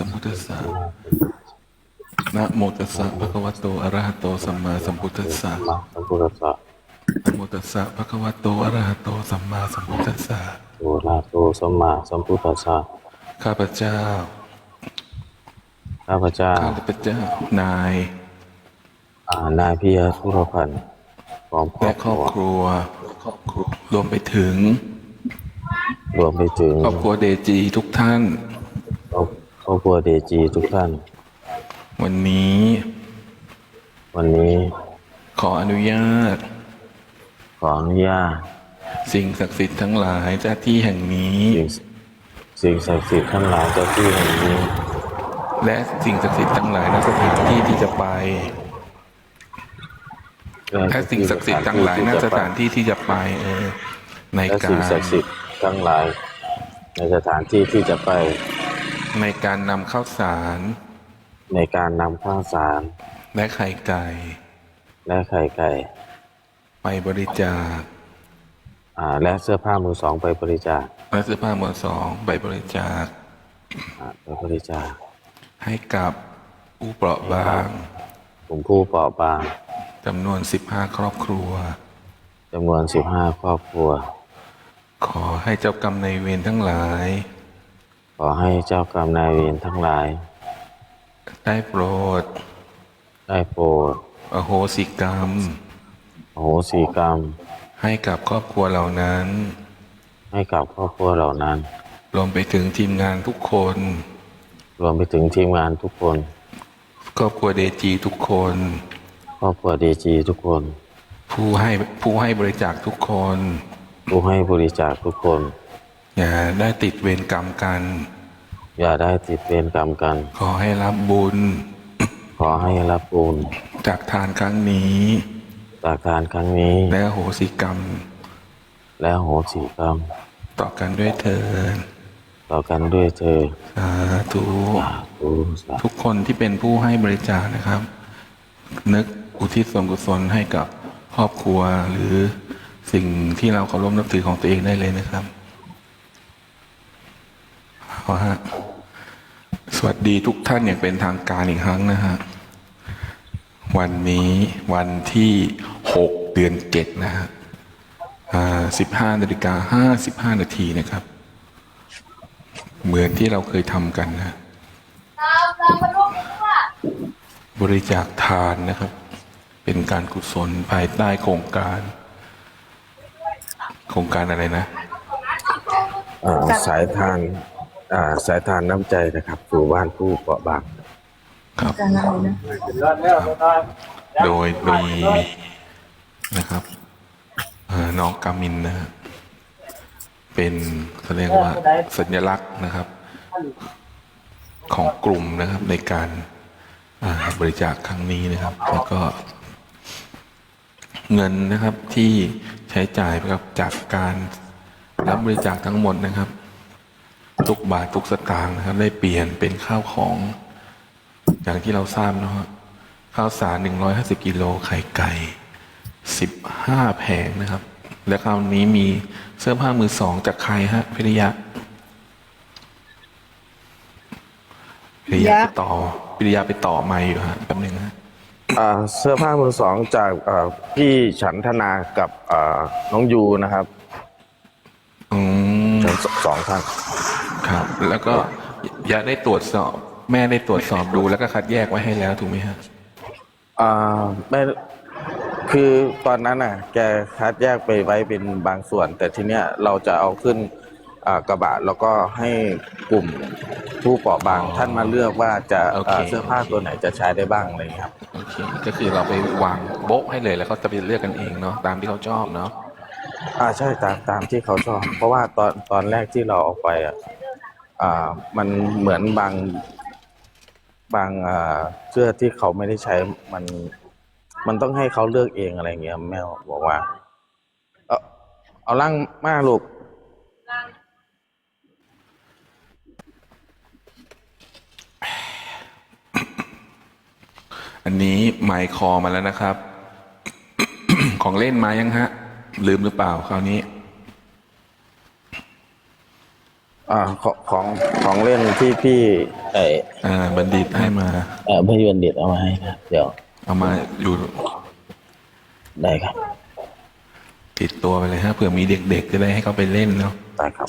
สัมพุทธัสสะนะโมตัสสะภะคะวะโตอะระหะโตสัมมาสัมพุทธัสสะมาสัมพุทธัสสะนะโมตัสสะภะคะวะโตอะระหะโตสัมมาสัมพุทธัสสะโอราโตสัมมาสัมพุทธัสสะข้าพเจ้า ข้าพเจ้า ข้าพเจ้า นายอ่านายพิยาธุรพันธ์พร้อมครอและบคครรัอบวครัว รวมไปถึง รวมไปถึง ครอบครัวเดจีทุกท่านครอบ ครอบครัวเดจีทุกท่าน วันนี้ วันนี้ขออนุญาต ขออนุญาต สิ่งศักดิ์สิทธิ์ทั้งหลายเจ้าที่แห่งนี้ สิ่งสิ่งศักดิ์สิทธิ์ทั้งหลายเจ้าที่แห่งนี้ และสิ่งศักดิ์สิทธิ์ทั้งหลายณสถานที่ที่จะไป และสิ่งศักดิ์สิทธิ์ทั้งหลายณสถานที่ที่จะไปเออในและกาสิ่งรศักดิ์สิทธิ์ทั้งหลาย ในสถานที่ที่จะไป ในการนำข้าวสาร ในการนำข้าวสาร และไข่ไก่ และไข่ไก่ ไปบริจาคอ่าและเสื้อผ้ามือสองไปบริจาคและเสื้อผ้ามือสองไปบริจาคอ่าไปบริจาค ให้กับผู้เปราะบางกลุ่มผู้เปราะบางจำนวน15ครอบครัวจำนวน15ครอบครัว ขอให้เจ้ากรรมในายเวรทั้งหลาย ขอให้เจ้ากรรมนายเวรทั้งหลาย ได้โปรด ได้โปรด อโหสิกรรมอโหสิกรรม ให้กับครอบครัวเหล่านั้น ให้กับครอบครัวเหล่านั้น รวมไปถึงทีมงานทุกคน รวมไปถึงทีมงานทุกคน ครอบครัวเดจีทุกคน ครอบครัวดีจีทุกคน ผู้ให้ผู้ให้บริจาคทุกคน ผู้ให้บริจาคทุกคน อย่าได้ติดเวรกรรมกัน อย่าได้ติดเวรกรรมกัน ขอให้รับบุญ ขอให้รับบุญ จากทานครั้งนี้ จากการครั้งนี้ และอโหสิกรรม และอโหสิกรรม ต่อกันด้วยเถิดต่อกันด้วยเธอสาธุทุสาทุกคนที่เป็นผู้ให้บริจาคนะครับ นึกอุทิศส่วนกุศลให้กับครอบครัวหรือสิ่งที่เราเคารพนับถือของตัวเองได้เลยนะครับ ขอฮะ สวัสดีทุกท่านอย่างเป็นทางการอีกครั้งนะฮะ วันนี้วันที่หกเดือนเจ็ดนะฮะสิบห้านาฬิกาห้าสิบห้านาทีนะครับ เหมือนที่เราเคยทำกันนะบริจาคทานนะครับ เป็นการกุศลภายใต้โครงการ โครงการอะไรนะ สายทาน สายทานน้ำใจนะครับสู่บ้านผู้เปราะบางครับ โดยมีนะครับเอ่อน้องกามินนะฮะเป็นเขาเรียกว่าสัญลักษณ์นะครับ ของกลุ่มนะครับในการอ่าบริจาคครั้งนี้นะครับ แล้วก็ เงินนะครับที่ใช้จ่ายไปกับจากการรับบริจาคทั้งหมดนะครับ ทุกบาททุกสตางค์นะครับ ได้เปลี่ยนเป็นข้าวของ อย่างที่เราทราบเนาะข้าวสารหนึ่งร้อยห้าสิบกิโลไข่ไก่สิบห้าแผงนะครับ และคราวนี้มีเสื้อผ้ามือสองจากใครฮะพิริยะพิริยะไปต่อพิริยะไปต่อไม่อยู่ฮะแป๊บนึงฮะอ่าเสื้อผ้ามือสองจากอ่าพี่ฉันธนากับอ่าน้องยูนะครับอืมทั้งสสองท่าน ครับ แล้วก็ยะได้ตรวจสอบ แม่ได้ตรวจสอบดูแล้วก็คัดแยกไว้ให้แล้วถูกไหมฮะอ่าไม่คือตอนนั้นน่ะ แกคัดแยกไปไว้เป็นบางส่วน แต่ทีเนี้ยเราจะเอาขึ้นอ่ากระบะแล้วก็ให้กลุ่มผู้เปราะบางท่านมาเลือกว่าจะอ่าเสื้อผ้าตัวไหนจะใช้ได้บ้างอะไรอย่างเงี้ยครับโอเคก็คือเราไปวางโบ๊ะให้เลยแล้วเขาจะไปเลือกกันเองเนาะตามที่เขาชอบเนาะอ่าใช่ตามตามที่เขาชอบ เพราะว่าตอนตอนแรกที่เราเอาไปอะอ่า มันเหมือนบางบางเสื้อที่เขาไม่ได้ใช้มัน มันต้องให้เขาเลือกเองอะไรเงี้ยแม่บอกว่า เอาเอาล่างมากลูกอันนี้ไมค์คอมาแล้วนะครับ ของเล่นมายังฮะ ลืมหรือเปล่าคราวนี้ อ่าอ่าของของของเล่นที่พี่เอออ่าบัณฑิตให้มา เออพี่บัณฑิตเอามาให้ครับเดี๋ยวเอามาอยู่ได้ครับติดตัวไปเลยฮะเผื่อมีเด็กๆจะได้ให้เขาไปเล่นเนาะได้ครับ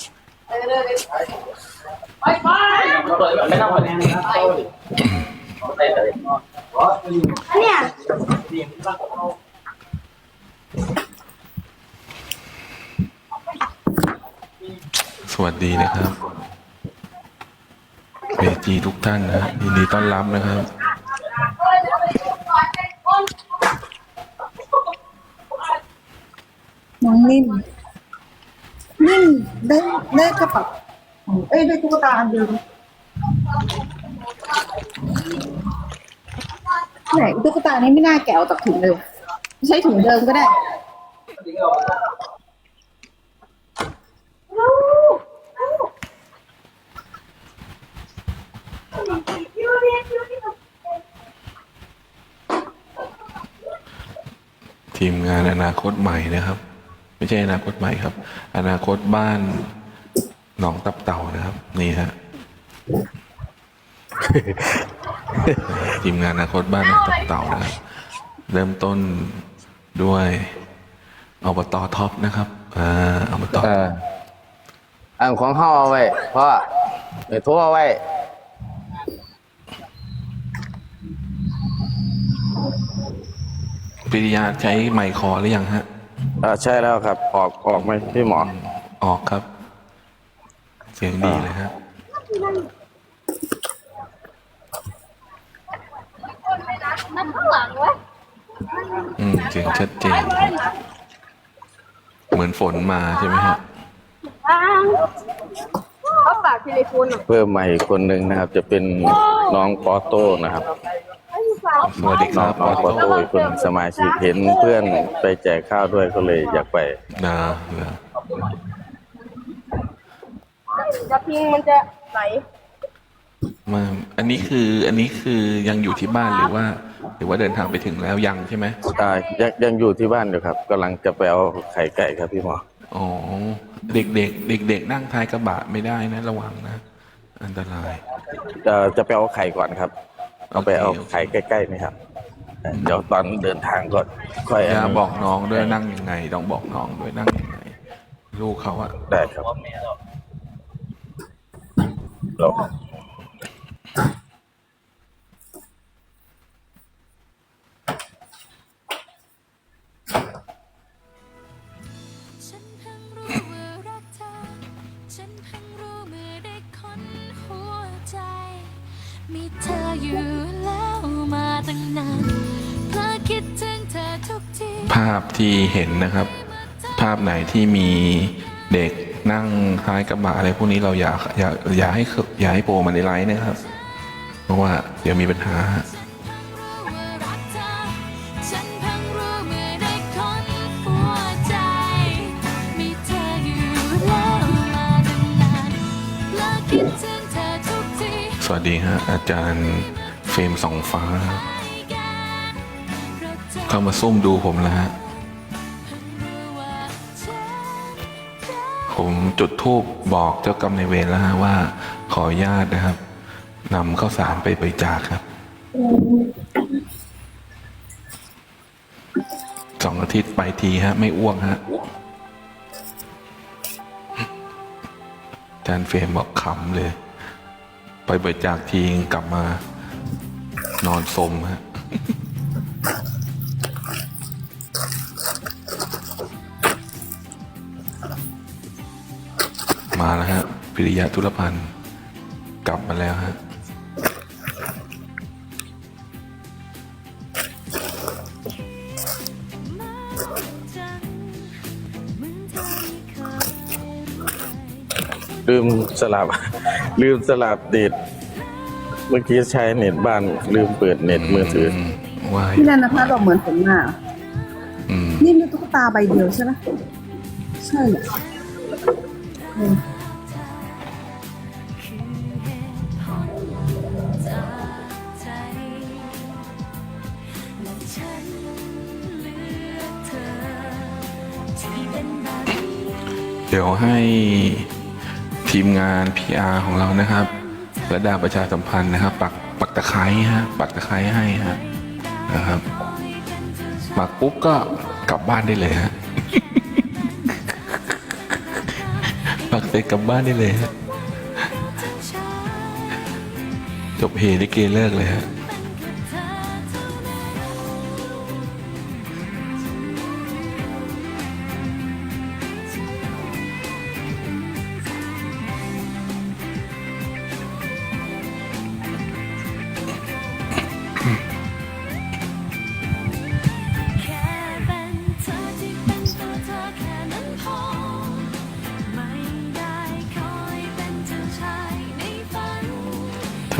เนี่ย วัสดีนะครับเบจีทุกท่านนะยินดีต้อนรับนะครับน้องนิ่มนิ่มได้ได้กระเป๋าเอ้ยได้ตุ๊กตาอันเดิมไหนตุ๊กตานี้ไม่น่าแกะออกจากถุงเลยใช้ถุงเดิมก็ได้ ทีมงานอนาคตใหม่นะครับ ไม่ใช่อนาคตใหม่ครับ อนาคตบ้านหนองตับเต่านะครับ นี่ฮะทีมงานอนาคตบ้านหนองตับเต่านะครับ เริ่มต้นด้วยอบตท็อปนะครับอ่าอบตเอออันของเฮาเอาไว้เพราะเดี๋ยวเอาไว้ ปิริยาใช้ไมค์คอหรือยังฮะ เออใช่แล้วครับ ออกออกไหมพี่หมอ ออกครับ เสียงดีเลยครับมันข้างหลังเว้ยอืมเสียงชัดเจนเหมือนฝนมาใช่ไหมฮะอ้าวเขาฝากทีเลโฟนหน่อยเพิ่มมาอีกคนหนึ่งนะครับ จะเป็นน้องปอโต้นะครับให้ฝาก สวัสดีคน้อรังบน้องปอโต้อีกคนสมาชิกเห็นเพื่อนไปแจกข้าวด้วยก็เลยอยากไปนะนะจะพิงมันจะไหลมาอันนี้คืออันนี้คือยังอยู่ที่บ้านหรือว่า หรือว่าเดินทางไปถึงแล้วยังใช่ไหมอ่ายังยังอยู่ที่บ้านอยู่ครับกำลังจะไปเอาไข่ไก่ครับพี่หมออ๋อเด็กเด็กเด็กเด็กๆนั่งท้ายกระบะไม่ได้นะ ระวังนะ อันตรายเอ่อจะไปเอาไข่ก่อนครับ เอาไปเอาโอเคไข่ใกล้ๆนี่ครับเอ่อเดี๋ยวตอนเดินทางก็ค่อยอย่าอันนี้บอกน้องด้วยนั่งยังไง ต้องบอกน้องด้วยนั่งยังไง ลูกเขาอะได้ครับเราาพที่เห็นนะครับ ภาพไหนที่มีเด็กนั่งท้ายกระบะอะไรพวกนี้เราอย่าอย่าอย่าให้เข้าอย่าให้โปรมาในไลน์นะครับ เพราะว่าเดี๋ยวมีปัญหาฉันเพิ่งรู้ว่ารักเธอฉันเพิ่งรู้เมื่อได้คนหัวใจมีเธออยู่แล้วมาตั้งนานเพราะคิดถึงเธอทุกทีสวัสดีฮะอาจารย์เฟรมสองฟ้าเข้ามาซุ่มดูผมแล้วฮะ ผมจุดทูบบอกเจ้ากรรมในเวรแล้วฮะว่า ขอญาตนะครับนำข้าวสารไปบริจาคครับสองอาทิตย์ไปทีฮะ ไม่อ้วกฮะอาจารย์เฟรมบอกขำเลย ไปบริจาคทีกลับมา นอนสมฮะ มาแล้วฮะพิริยะธุรพันธ์กลับมาแล้วฮะลืมสลับ ลืมสลับเน็ตเมื่อกี้ใช้เน็ตบ้านลืมเปิดเน็ตมือถือมว่าอพี่ยู่นันนภัสบอกเหมือนฝนมาอืมนี่มีตุ๊กตาใบเดียวใช่ไหมใช่เหรอ ดี๋ยวให้ทีมงาน PR ของเรานะครับระดาประชาสัมพันธ์นะครับ ปักปักตะไคร้ฮะปักตะไคร้ให้ฮะนะครับปักปุ๊บก็กลับบ้านได้เลยฮะปักเสร็จกลับบ้านได้เลยฮะจบเฮลิเกเลิกเลยฮะ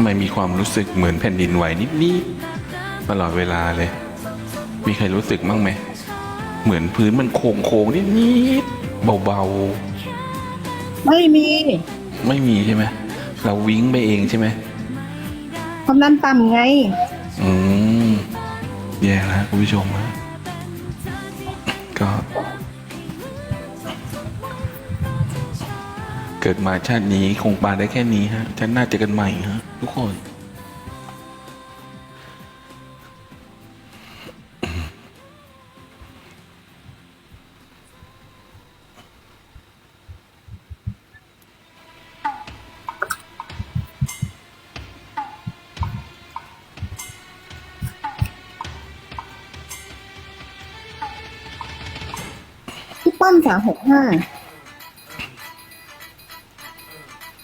มมีความรู้สึกเหมือนแผ่นดินไหวนิดๆตลอดเวลาเลย มีใครรู้สึกบ้างไหม เหมือนพื้นมันโค้งโค้งๆนิดๆเบาไม่มีๆ ไม่มีใช่ไหมเราวิ่งไปเองใช่ไหม ความดันต่ำไง อืมแย่แล้วคุณผู้ชมฮะก็ เกิดมาชาตินี้คงปาได้แค่นี้ฮะชาติหน้าเจอกันใหม่ฮะ ทุกคน พี่ป้อมสามหกห้า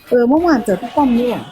เออ เมื่อวานเจอพี่ป้อมนี่หว่า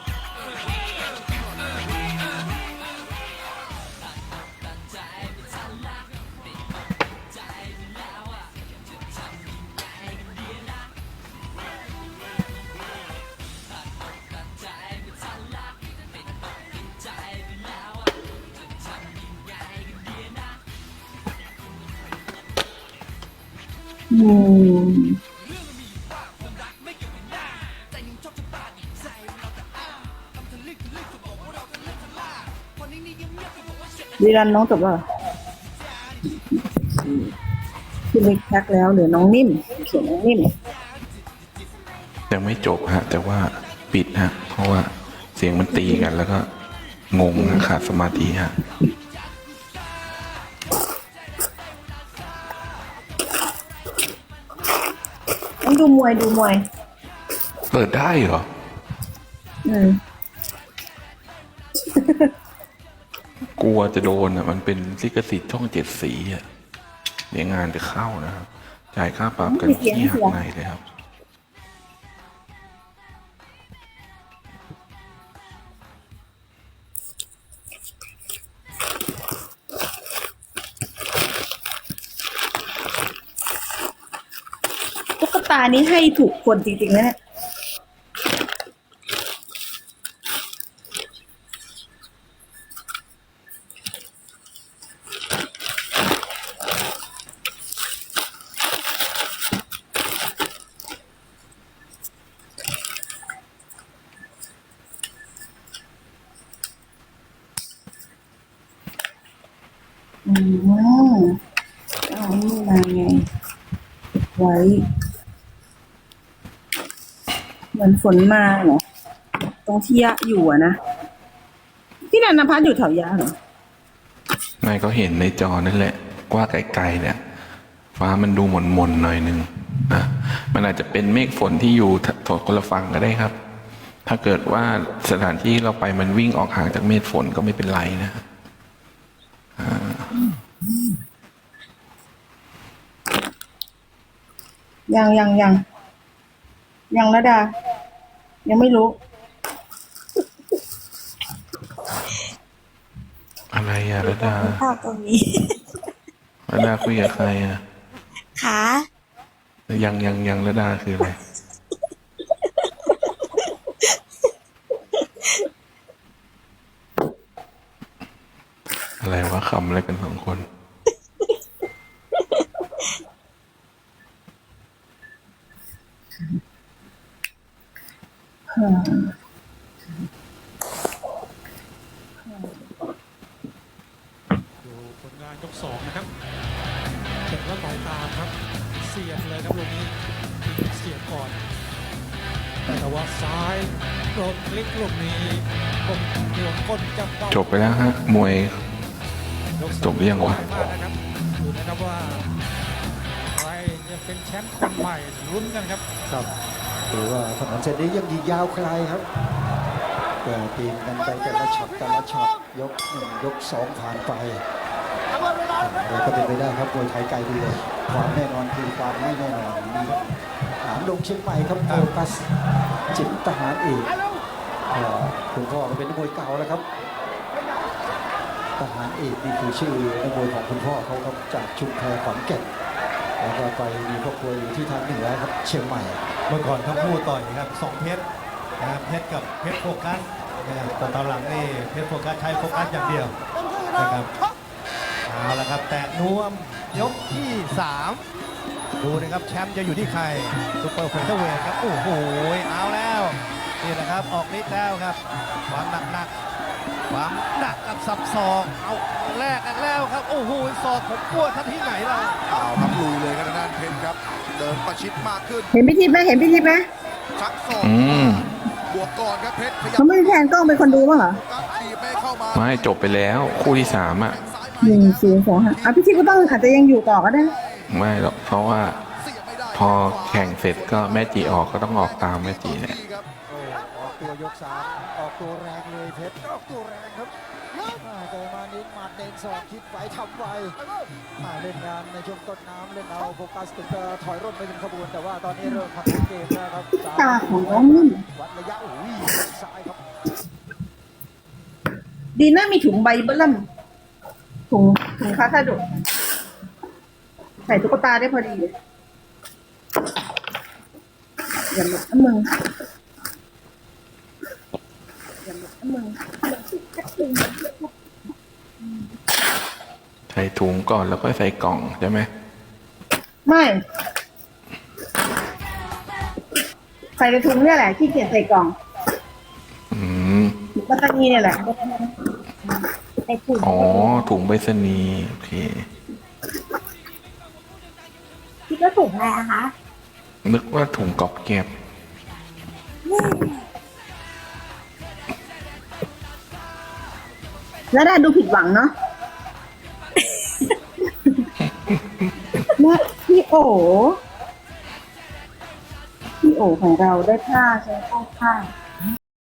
ดีรันน้องจบแล้วเหรอพี่เล็กแพ็กแล้วเหลือน้องนิ่มเขียนน้องนิ่มยังไม่จบฮะ แต่ว่าปิดฮะ เพราะว่าเสียงมันตีกันแล้วก็งงฮะขาดสมาธิฮะต้องดูมวยดูมวย เปิดได้เหรอ อืม กลัวจะโดนอะ มันเป็นลิขสิทธิ์ช่องเจ็ดสีอะเดี๋ยวงานจะเข้านะครับ จ่ายค่าปรับกันไม่เสียที่หักไม่เสียในเลยครับ ตุ๊กตานี้ให้ถูกคนจริงๆนะเนี่ย อืมเอานี่มาไง ไว้ เหมือน ฝนมาเหรอตรงที่ยะอยู่อะนะพี่นันพัฒน์อยู่แถวยะเหรอนายก็เห็นในจอนั่นแหละว่าไกลๆเนี่ย ฟ้ามันดูหม่นๆหน่อยหนึงนะมันอาจจะเป็นเมฆฝนที่อยู่ถดคนละฝั่งก็ได้ครับ ถ้าเกิดว่าสถานที่เราไปมันวิ่งออกห่างจากเมฆฝนก็ไม่เป็นไรนะยังยังยังยังระดา ยังไม่รู้ อะไรอะระดาภาพตรงนี้ระดาคุยกับใครอะขายังยังยังระดาคืออะไรอะไรวะคำอะไรกันสองคน ดูผลงานยกสองนะครับเก็บแล้วต่อยตามครับ เสียบเลยครับลูกนี้เสียบก่อน แต่ว่าซ้ายโดนคลิกลูกนี้ผมเดือดก้นจับเป้าจบไปแล้วฮะ มวย จบหรือยังวะมากนะครับดูนะครับว่าใครจะเป็นแชมป์คนใหม่ลุ้นกันครับครับ หรือว่าถนนเส้นนี้ยังยิงยาวไกลครับแต่ทีมกันไปแต่ละช็อตแต่ละช็อตยกหนึ่งยกสองผ่านไปเราก็เป็นไปได้ครับมวยไทยไกลดีเลยความแน่นอนคือความไม่แน่นอนนี่ครับหางดงเชียงใหม่ครับโฟกัสจิตทหารเอกเอ่อคุณพ่อก็เป็นนักมวยเก่าแล้วครับทหารเอกนี่คือชื่อนักมวยของคุณพ่อเขาครับจากชุมแพขอนแก่นแล้วก็ไปมีครอบครัวอยู่ที่ทางเหนือครับเชียงใหม่ เมื่อก่อนทั้งคู่ต่อยครับสองเพชรนะครับเพชรกับเพชรโฟกัสนะครับแต่ตอนหลังนี่เพชรโฟกัสใช้โฟกัสอย่างเดียวนะครับเอาละครับ แตะนวมยกที่ 3 ดูนะครับแชมป์จะอยู่ที่ใครซุปเปอร์เฟเธอร์เวทครับโอ้โหเอาแล้วนี่นะครับออกฤทธิ์แล้วครับความหนักหนักความหนักกับสับศอกเอาแลกกันแล้วครับ โอ้โหศอกผมกลัวท่านที่ไหนเราเอาครับลุยเลยกันทางด้านเพชรครับ เดินประชิดมากขึ้นเห็นพี่ทิพย์ไหมเห็นพี่ทิพย์ไหมชักศอกอืม บวกก่อนครับเพชรขยับเขาไม่มีแทนกล้องเป็นคนดูบ้างเหรอการถีบไม่เข้ามาไม่จบไปแล้วคู่ที่สามอะซ้ายหนึ่งศูนย์สองห้าอะพี่ทิพย์ก็ต้องอาจจะยังอยู่ต่อก็ได้ ไม่หรอกเพราะว่าเสียบไม่ได้พอแข่งเสร็จก็แม่จีออกก็ต้องออกตามแม่จีแหละดีครับโอ้ออกตัวยกสามออกตัวแรงเลยเพชรออกตัวแรงครับ อ่าแต่มาเน้นหมัดเน้นศอกคิดไวทำไวเล่นงานในช่วงต้นน้ำเล่นเอาโฟกัสถึงจะถอยร่นไปเป็นขบวนแต่ว่าตอนนี้เริ่มพักเกมแล้วครับตาของน้องนิ่มวัดระยะโอ้ยซ้ายครับ ดีน่ามีถุงใบเบิ้ลถุงถุงคาทาดุใส่ตุ๊กตาได้พอดีเลยอย่าหลุดนะมึงอย่าหลุดนะมึง ใส่ถุงก่อนแล้วก็ใส่กล่องใช่ไหมไม่ใส่ในถุงเนี่ยแหละขี้เกียจใส่กล่องอืมถุงปัตตานีเนี่ยแหละใส่ถุงอ๋อถุงไปรษณีย์โอเคคิดว่าถูกไหมอะคะนึกว่าถุงกอบแก็บแล้วได้ดูผิดหวังเนาะ โอพี่โอของเราได้ผ้าใช้ข้างข้า